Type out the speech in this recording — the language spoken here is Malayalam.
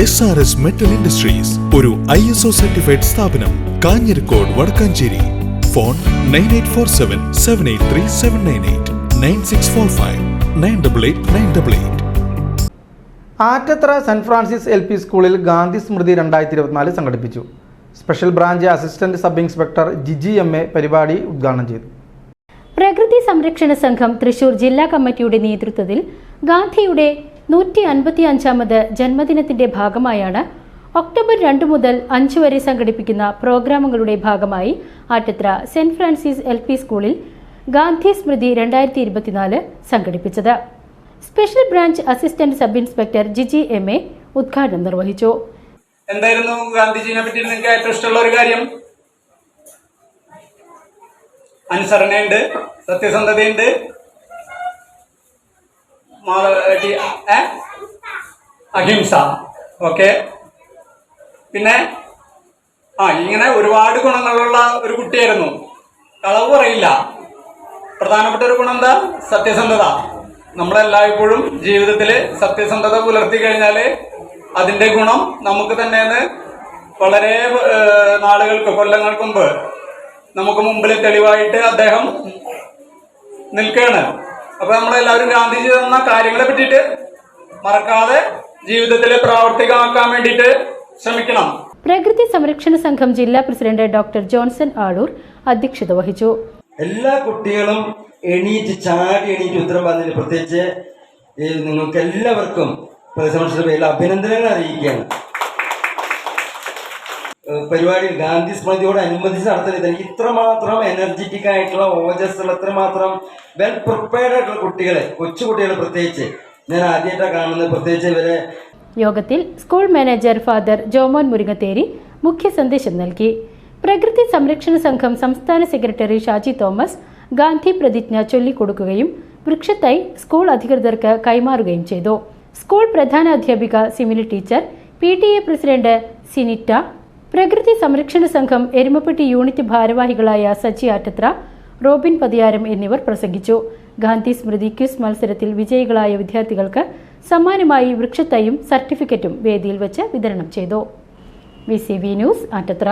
S R S metal industries ഒരു ഐ എസ് ഒ സർട്ടിഫൈഡ് സ്ഥാപനം Kanjirakode Vadakkanchery. Phone nine eight four seven seven eight three seven nine eight nine six four five nine double eight nine double eight Attathra Saint Francis L P സ്കൂളിൽ ഗാന്ധി സ്മൃതി രണ്ടായിരത്തി ഇരുപത്തിനാല് സംഘടിപ്പിച്ചു. Special branch assistant sub inspector Jiji M A പരിപാടി ഉദ്ഘാടനം ചെയ്തു. പ്രകൃതി സംരക്ഷണ സംഘം തൃശൂർ ജില്ലാ കമ്മിറ്റിയുടെ നേതൃത്വത്തിൽ ഗാന്ധിയുടെ നൂറ്റി അൻപത്തി അഞ്ചാമത് ജന്മദിനത്തിന്റെ ഭാഗമായാണ് ഒക്ടോബർ രണ്ട് മുതൽ അഞ്ച് വരെ സംഘടിപ്പിക്കുന്ന പ്രോഗ്രാമുകളുടെ ഭാഗമായി Attathra Saint Francis L P സ്കൂളിൽ ഗാന്ധി സ്മൃതി രണ്ടായിരത്തി ഇരുപത്തിനാല് സംഘടിപ്പിച്ചത് special branch assistant sub inspector Jiji M A ഉദ്ഘാടനം നിർവഹിച്ചു എന്തായിരുന്നു ഗാന്ധിജിനെ പറ്റി നിങ്ങൾക്ക് ഏറ്റവും ഇഷ്ടമുള്ള ഒരു കാര്യം അനുസരണയുണ്ട് സത്യസന്ധതയുണ്ട്? അഹിംസ. ഓക്കെ. പിന്നെ ആ ഇങ്ങനെ ഒരുപാട് ഗുണങ്ങളുള്ള ഒരു കുട്ടിയായിരുന്നു. കളവ് പറയില്ല. പ്രധാനപ്പെട്ട ഒരു ഗുണം എന്താ? സത്യസന്ധത. നമ്മളെല്ലായ്പ്പോഴും ജീവിതത്തിൽ സത്യസന്ധത പുലർത്തി കഴിഞ്ഞാൽ അതിന്റെ ഗുണം നമുക്ക് തന്നെ വളരെ നാളുകൾക്ക് കൊല്ലങ്ങൾക്ക് മുമ്പ് നമുക്ക് മുമ്പിൽ തെളിവായിട്ട് അദ്ദേഹം നിൽക്കുകയാണ് അപ്പൊ നമ്മളെല്ലാവരും ഗാന്ധിജി തന്ന കാര്യങ്ങളെ പറ്റിയിട്ട് മറക്കാതെ ജീവിതത്തിൽ പ്രാവർത്തികമാക്കാൻ വേണ്ടിയിട്ട് ശ്രമിക്കണം. പ്രകൃതി സംരക്ഷണ സംഘം ജില്ലാ പ്രസിഡന്റ് ഡോക്ടർ ജോൺസൺ ആളൂർ അധ്യക്ഷത വഹിച്ചു. എല്ലാ കുട്ടികളും എണീറ്റ് ചാടി എണീറ്റ് ഉത്തരം പറഞ്ഞതിന് പ്രത്യേകിച്ച് നിങ്ങൾക്ക് എല്ലാവർക്കും പ്രതിസംരക്ഷണ പേരിൽ അഭിനന്ദനങ്ങൾ അറിയിക്കുകയാണ്. സ്മൃതിയോട് ഗാന്ധി സ്മൃതിയോടനുബന്ധിച്ച് നടത്തുന്നത് ഇത്രമാത്രം എനർജറ്റിക് ആയിട്ടുള്ള ഓജസ്സുള്ള ഇത്രമാത്രം വെൽ പ്രിപ്പയർഡ് ആയിട്ടുള്ള കുട്ടികളെ കൊച്ചുകുട്ടികളെ പ്രത്യേകിച്ച് ഞാൻ ആദ്യമായിട്ടാണ് കാണുന്നത്. പ്രത്യേകിച്ച് ഇവരെ യോഗത്തിൽ school manager father Jomon Muringatheri മുഖ്യ സന്ദേശം നൽകി. പ്രകൃതി സംരക്ഷണ സംഘം സംസ്ഥാന സെക്രട്ടറി ഷാജി തോമസ് ഗാന്ധി പ്രതിജ്ഞ ചൊല്ലിക്കൊടുക്കുകയും വൃക്ഷത്തൈ സ്കൂൾ അധികൃതർക്ക് കൈമാറുകയും ചെയ്തു. സ്കൂൾ പ്രധാന അധ്യാപിക Simili teacher P T A president Sinita പ്രകൃതി സംരക്ഷണ സംഘം എരുമപ്പെട്ടി യൂണിറ്റ് ഭാരവാഹികളായ സച്ചി ആറ്റത്ര റോബിൻ പതിയാരം എന്നിവർ പ്രസംഗിച്ചു. ഗാന്ധി സ്മൃതി ക്വിസ് മത്സരത്തിൽ വിജയികളായ വിദ്യാർത്ഥികൾക്ക് സമ്മാനമായി വൃക്ഷത്തൈയും സർട്ടിഫിക്കറ്റും വേദിയിൽ വെച്ച് വിതരണം ചെയ്തു. V news Attathra.